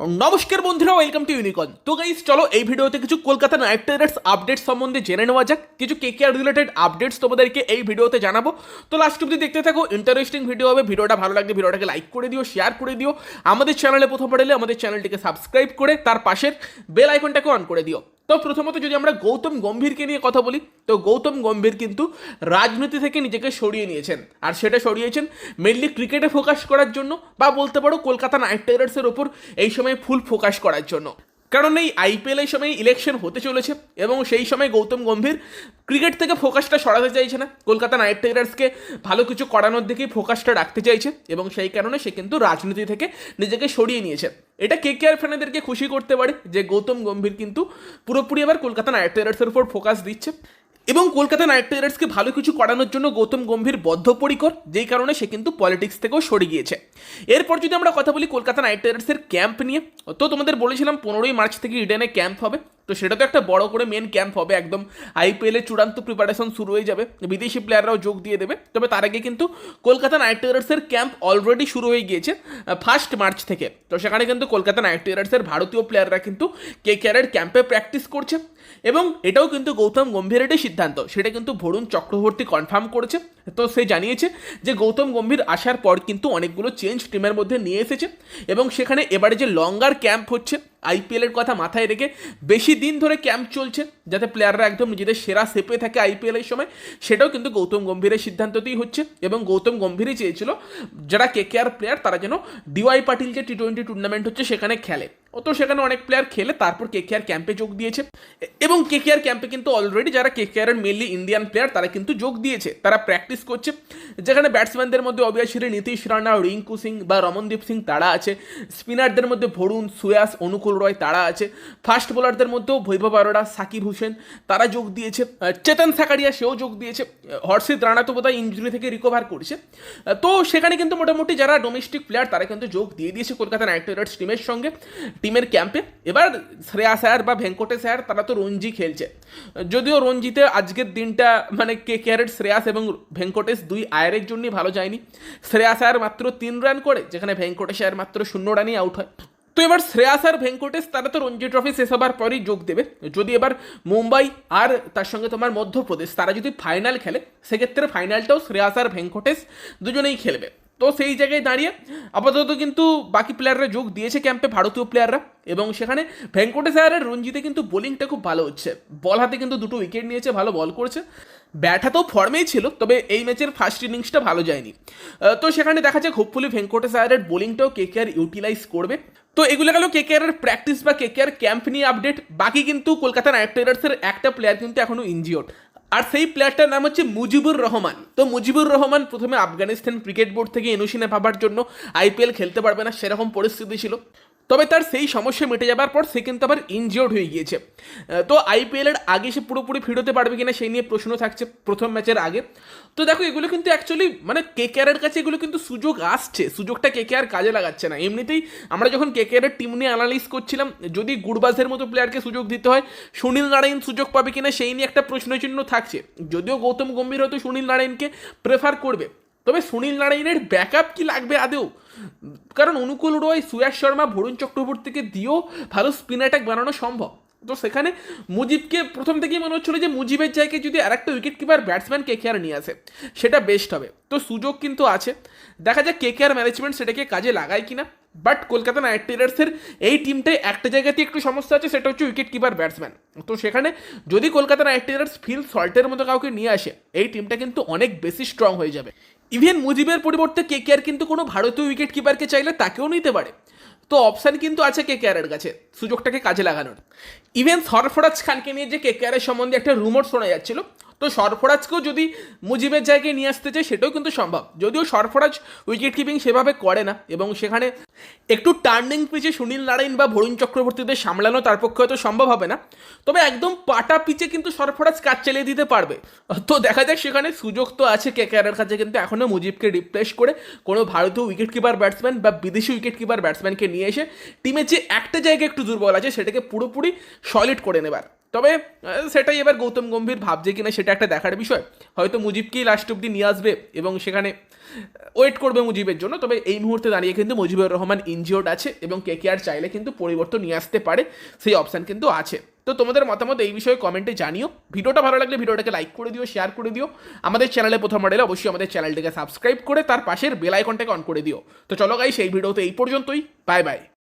নমস্কার বন্ধুরা welcome to ইউনিকন তো গাইস চলো এই ভিডিওতে কিছু কলকাতা নাইট রাইডার্স আপডেট সম্বন্ধে জেনে নেওয়া যাক। কিছু কে কে আর রিলেটেড আপডেটস তোমাদেরকে এই ভিডিওতে জানাব। তো লাস্ট অব্দি দেখতে থাকো ইন্টারেস্টিং ভিডিও হবে। ভিডিওটা ভালো লাগলে ভিডিওটাকে লাইক করে দিও শেয়ার করে দিও। আমাদের চ্যানেলে প্রথম পড়লে আমাদের চ্যানেলটিকে সাবস্ক্রাইব করে, তার পাশের বেল আইকনটাকে অন করে দিও। তো প্রথমত যদি আমরা গৌতম গম্ভীরকে নিয়ে কথা বলি, তো গৌতম গম্ভীর কিন্তু রাজনীতি থেকে নিজেকে সরিয়ে নিয়েছেন। আর সেটা সরিয়েছেন মেনলি ক্রিকেটে ফোকাস করার জন্য বা বলতে পারো কলকাতা নাইট রাইডার্সের ওপর এই সময় ফুল ফোকাস করার জন্য। কারণ এই আইপিএল এই সময় ইলেকশন হতে চলেছে এবং সেই সময় গৌতম গম্ভীর ক্রিকেট থেকে ফোকাসটা সরাতে চাইছে না। কলকাতা নাইট রাইডার্সকে ভালো কিছু করানোর দিকেই ফোকাসটা রাখতে চাইছে এবং সেই কারণে সে কিন্তু রাজনীতি থেকে নিজেকে সরিয়ে নিয়েছে। এটা কে কে আর ফ্যানেদেরকে খুশি করতে পারে যে গৌতম গম্ভীর কিন্তু পুরোপুরি এবার কলকাতা নাইট রাইডার্সের উপর ফোকাস দিচ্ছে। এবং কলকাতা নাইট রাইডার্সকে ভালো কিছু করানোর জন্য গৌতম গম্ভীর বদ্ধপরিকর, যেই কারণে সে কিন্তু পলিটিক্স থেকেও সরে গিয়েছে। এরপর যদি আমরা কথা বলি কলকাতা নাইট রাইডার্সের ক্যাম্প নিয়ে, তো তোমাদের বলেছিলাম পনেরোই মার্চ থেকে ইডেনে ক্যাম্প হবে। তো সেটা তো একটা বড় করে মেন ক্যাম্প হবে, একদম আইপিএলের চূড়ান্ত প্রিপারেশন শুরু হয়ে যাবে, বিদেশি প্লেয়াররাও যোগ দিয়ে দেবে। তবে তার আগে কিন্তু কলকাতা নাইট রাইডার্সের ক্যাম্প অলরেডি শুরু হয়ে গিয়েছে ফার্স্ট মার্চ থেকে। তো সেখানে কিন্তু কলকাতা নাইট রাইডার্সের ভারতীয় প্লেয়াররা কিন্তু কে কেয়ারের ক্যাম্পে প্র্যাকটিস করছে। এবং এটাও কিন্তু গৌতম গম্ভীর গম্ভীরেরই সিদ্ধান্ত, সেটা কিন্তু ভরুণ চক্রবর্তী কনফার্ম করেছে। তো সে জানিয়েছে যে গৌতম গম্ভীর আসার পর কিন্তু অনেকগুলো চেঞ্জ টিমের মধ্যে নিয়ে এসেছে। এবং সেখানে এবারে যে লঙ্গার ক্যাম্প হচ্ছে আইপিএলের কথা মাথায় রেখে বেশি দিন ধরে ক্যাম্প চলছে, যাতে প্লেয়াররা একদম নিজেদের সেরা সেপে থাকে আইপিএলের সময়। সেটাও কিন্তু গৌতম গম্ভীরের সিদ্ধান্ততেই হচ্ছে এবং গৌতম গম্ভীরই চেয়েছিল, যারা কে প্লেয়ার তারা যেন ডিওয়াই পাটিল যে টি টোয়েন্টি টুর্নামেন্ট হচ্ছে সেখানে খেলে। ও তো সেখানে অনেক প্লেয়ার খেলে, তারপর কে কে আর ক্যাম্পে যোগ দিয়েছে। এবং কে কে আর ক্যাম্পে কিন্তু অলরেডি যারা K K R mainly Indian player তারা কিন্তু যোগ দিয়েছে। তারা প্র্যাকটিস করছে। যেখানে ব্যাটসম্যানদের মধ্যে অবিয়াসলি নীতিশ রানা, রিঙ্কু সিং বা রমনদীপ সিং তারা আছে। স্পিনারদের মধ্যে ভরুণ, সুয়াস, অনুকূল রয় তারা আছে। ফাস্ট বোলারদের মধ্যেও বৈভব আরোরা সাকিব হোসেন তারা যোগ দিয়েছে। চেতন সাকারিয়া সেও যোগ দিয়েছে। হর্ষিত রানা তো বোধহয় ইঞ্জুরি থেকে রিকভার করছে। তো সেখানে কিন্তু মোটামুটি যারা ডোমেস্টিক প্লেয়ার তারা কিন্তু যোগ দিয়ে দিয়েছে। কলকাতা নাইট রাইডার্স টিমের সঙ্গে। টিমের ক্যাম্পে। এবার শ্রেয়া স্যার বা ভেঙ্কটেশ স্যার, তারা তো রঞ্জি খেলছে। যদিও রঞ্জিতে আজকের দিনটা মানে কে কেয়ারের শ্রেয়াস এবং ভেঙ্কটেশ দুই আয়ারের জন্যই ভালো যায়নি। শ্রেয়া আয়ার মাত্র তিন রান করে, যেখানে ভেঙ্কটেশ আয়ার মাত্র শূন্য রানই আউট হয়। তো এবার শ্রেয়াস আর ভেঙ্কটেশ, তারা তো রঞ্জি ট্রফি শেষ হবার পরই যোগ দেবে। যদি এবার মুম্বাই আর তার সঙ্গে তোমার মধ্যপ্রদেশ, তারা যদি ফাইনাল খেলে, সেক্ষেত্রে ফাইনালটাও শ্রেয়াস আর ভেঙ্কটেশ দুজনেই খেলবে। তো সেই জায়গায় দাঁড়িয়ে আপাতত কিন্তু বাকি প্লেয়াররা যোগ দিয়েছে ক্যাম্পে ভারতীয় প্লেয়াররা এবং সেখানে ভেঙ্কটেশ আয়ারের রঞ্জিতে কিন্তু বোলিংটা খুব ভালো হচ্ছে। বল হাতে কিন্তু দুটো উইকেট নিয়েছে, ভালো বল করছে। ব্যাট হাতেও ফর্মেই ছিল, তবে এই ম্যাচের ফার্স্ট ইনিংসটা ভালো যায়নি। তো সেখানে দেখা যাক হোপফুলি ভেঙ্কটেশ আয়ারের বোলিংটাও কে কে আর ইউটিলাইজ করবে। তো এগুলো গেল কে কে আর প্র্যাকটিস বা কে কে আর ক্যাম্প নিয়ে আপডেট বাকি কিন্তু কলকাতা নাইট রাইডার্সের একটা প্লেয়ার কিন্তু এখনও ইনজিওর্ড আর সেই প্লেয়ারটার নাম হচ্ছে মুজিবুর রহমান। তো মুজিবুর রহমান প্রথমে আফগানিস্তান ক্রিকেট বোর্ড থেকে এনুশিনে পাবার জন্য আইপিএল খেলতে পারবে না, সেরকম পরিস্থিতি ছিল। তবে তার সেই সমস্যা মিটে যাবার পর সে কিন্তু আবার ইনজিওর্ড হয়ে গিয়েছে। তো আইপিএলের আগে সে পুরোপুরি ফিট হতে পারবে কিনা সেই নিয়ে প্রশ্ন থাকছে প্রথম ম্যাচের আগে। তো দেখো, এগুলো কিন্তু অ্যাকচুয়ালি মানে কে কেয়ারের কাছে এগুলো কিন্তু সুযোগ আসছে। সুযোগটা কে কেয়ার কাজে লাগাচ্ছে না। এমনিতেই আমরা যখন কে কেয়ারের টিম নিয়ে অ্যানালাইজ করছিলাম, যদি গুড়বাজের মতো প্লেয়ারকে সুযোগ দিতে হয়, সুনীল নারায়ণ সুযোগ পাবে কিনা সেই নিয়ে একটা প্রশ্নচিহ্ন থাকছে। যদিও গৌতম গম্ভীর হয়তো সুনীল নারায়ণকে প্রেফার করবে। তবে সুনীল নারায়ণের ব্যাকআপ কি লাগবে আদেও কারণ অনুকূল রয় সুয়াস শর্মা ভরুণ চক্রবর্তীকে দিয়েও ভালো স্পিন অ্যাটাক বানানো সম্ভব। তো সেখানে মুজিবকে প্রথম থেকেই মনে হচ্ছিল যে মুজিবের জায়গায় যদি আরেকটা wicket keeper batsman K K R নিয়ে আসে, সেটা বেস্ট হবে। তো সুযোগ কিন্তু আছে। দেখা যাক কে কেয়ার ম্যানেজমেন্ট সেটাকে কাজে লাগায় কিনা। বাট কলকাতা নাইট রাইডার্সের এই টিমটায় একটা জায়গাতে একটু সমস্যা আছে, সেটা হচ্ছে উইকেট কিপার ব্যাটসম্যান তো সেখানে যদি কলকাতা নাইট রাইডার্স ফিল সল্টের মতো কাউকে নিয়ে আসে, এই টিমটা কিন্তু অনেক বেশি স্ট্রং হয়ে যাবে। ইভেন মুজিবের পরিবর্তে কে কেয়ার কিন্তু কোনো ভারতীয় উইকেট কিপারকে চাইলে তাকেও নিতে পারে। তো অপশান কিন্তু আছে কে কেয়ারের কাছে, সুযোগটাকে কাজে লাগানোর। ইভেন সরফরাজ খানকে নিয়ে যে কে কেয়ারের সম্বন্ধে একটা রুমোর শোনা যাচ্ছিল তো সরফরাজকেও যদি মুজিবের জায়গায় নিয়ে আসতে চায়, সেটাও কিন্তু সম্ভব। যদিও সরফরাজ উইকেট কিপিং সেভাবে করে না, এবং সেখানে একটু টার্নিং পিচে সুনীল নারায়ণ বা ভরুণ চক্রবর্তীদের সামলানো তার পক্ষে হয়তো সম্ভব হবে না। তবে একদম পাটা পিচে কিন্তু সরফরাজ কাজ চালিয়ে দিতে পারবে। তো দেখা যাক, সেখানে সুযোগ তো আছে কে কেয়ারের কাছে, কিন্তু এখনও মুজিবকে রিপ্লেস করে কোনো ভারতীয় উইকেট কিপার ব্যাটসম্যান বা বিদেশি উইকেট কিপার ব্যাটসম্যানকে নিয়ে এসে টিমের যে একটা জায়গায় একটু দুর্বল আছে, সেটাকে পুরোপুরি সলিড করে নেবার। তবে সেটাই এবার গৌতম গম্ভীর ভাবছে কিনা সেটা একটা দেখার বিষয়। হয়তো মুজিবকেই লাস্ট অব্দি নিয়ে আসবে এবং সেখানে ওয়েট করবে মুজিবের জন্য। তবে এই মুহূর্তে দাঁড়িয়ে কিন্তু মুজিবুর রহমান ইনজিওর্ড আছে এবং কে আর চাইলে কিন্তু পরিবর্তন নিয়ে আসতে পারে। সেই অপশান কিন্তু আছে। তো তোমাদের মতামত এই বিষয়ে কমেন্টে জানিও। ভিডিওটা ভালো লাগলে ভিডিওটাকে লাইক করে দিও শেয়ার করে দিও। আমাদের চ্যানেলে প্রথম মডেলে অবশ্যই আমাদের চ্যানেলটাকে সাবস্ক্রাইব করে তার পাশের বেল আইকনটাকে অন করে দিও। তো চলো গাই সেই ভিডিওতে এই পর্যন্তই। Bye bye